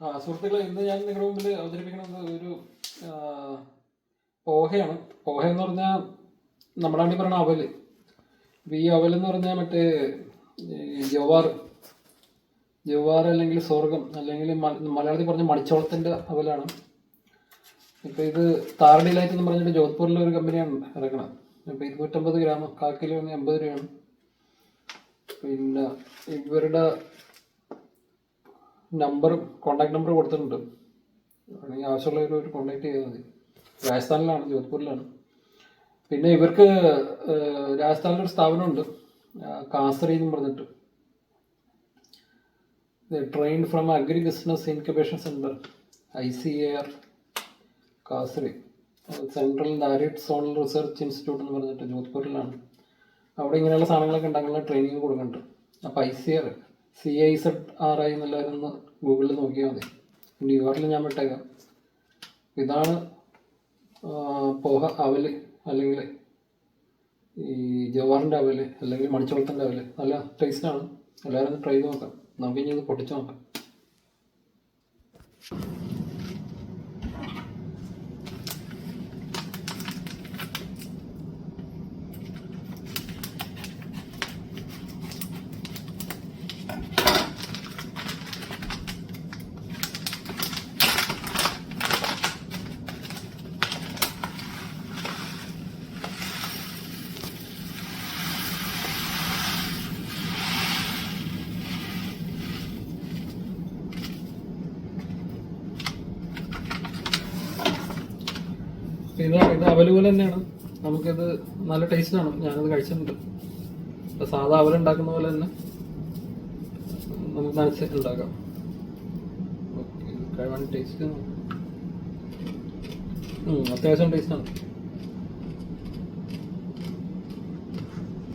സുഹൃത്തുക്കളെ ഇന്ന് ഞാൻ നിങ്ങളുടെ മുമ്പിൽ അവതരിപ്പിക്കുന്നത് ഒരു പോഹയാണ്. പോഹ എന്ന് പറഞ്ഞാൽ നമ്മളാണ് പറയുന്ന അവൽ ഈ അവൽ എന്ന് പറഞ്ഞാൽ മറ്റേ ജവാർ ജവാർ അല്ലെങ്കിൽ സ്വർഗം അല്ലെങ്കിൽ മലയാളത്തിൽ പറഞ്ഞ മണിച്ചോളത്തിന്റെ അവലാണ്. ഇപ്പം ഇത് താറടി ലൈറ്റ് എന്ന് പറഞ്ഞിട്ട് ജോധ്പൂരിലെ ഒരു കമ്പനിയാണ് ഇറക്കണത്. ഇപ്പം ഇരുന്നൂറ്റമ്പത് ഗ്രാം കാൽ കിലോ എൺപത് രൂപയാണ്. പിന്നെ ഇവരുടെ നമ്പർ കോണ്ടാക്ട് നമ്പർ കൊടുത്തിട്ടുണ്ട്. വേണമെങ്കിൽ ആവശ്യമുള്ളവർ ഒരു കോണ്ടാക്ട് ചെയ്താൽ മതി. രാജസ്ഥാനിലാണ് ജോധ്പൂരിലാണ്. പിന്നെ ഇവർക്ക് രാജസ്ഥാനിൽ രാജസ്ഥാനിലൊരു സ്ഥാപനമുണ്ട്. കാസറി എന്ന് പറഞ്ഞിട്ട്. Train from agri business incubation centre I C A R കാസറി central arid zonal research institute എന്ന് പറഞ്ഞിട്ട് ജോധ്പൂരിലാണ്. അവിടെ ഇങ്ങനെയുള്ള സാധനങ്ങളൊക്കെ ഉണ്ടാക്കുന്ന ട്രെയിനിങ് കൊടുക്കുന്നുണ്ട്. അപ്പോൾ I C R C I Z R I എന്നുള്ളവരും ഒന്ന് ഗൂഗിളിൽ നോക്കിയാൽ മതി. ന്യൂയോർക്കിൽ ഞാൻ വിട്ടേക്കാം. ഇതാണ് പോഹ അവൽ അല്ലെങ്കിൽ ഈ ജവാറിന്റെ അവൽ അല്ലെങ്കിൽ മണിച്ചോളത്തിന്റെ അവൽ. നല്ല ടേസ്റ്റാണ് എല്ലാവരും ട്രൈ ചെയ്ത് നോക്കാം. നമുക്ക് ഇനി ഇത് പൊട്ടിച്ച് നോക്കാം. ഇത് ഇത് അവൽ പോലെ തന്നെയാണ്. നമുക്കിത് നല്ല ടേസ്റ്റാണ് ഞാനത് കഴിച്ചിട്ടുണ്ട്. സാധാ അവൽ ഉണ്ടാക്കുന്ന പോലെ തന്നെ നമുക്ക് നനച്ചിട്ട് ഉണ്ടാക്കാം. ഓക്കെ കഴിവാൻ ടേസ്റ്റ് അത്യാവശ്യം ടേസ്റ്റാണ്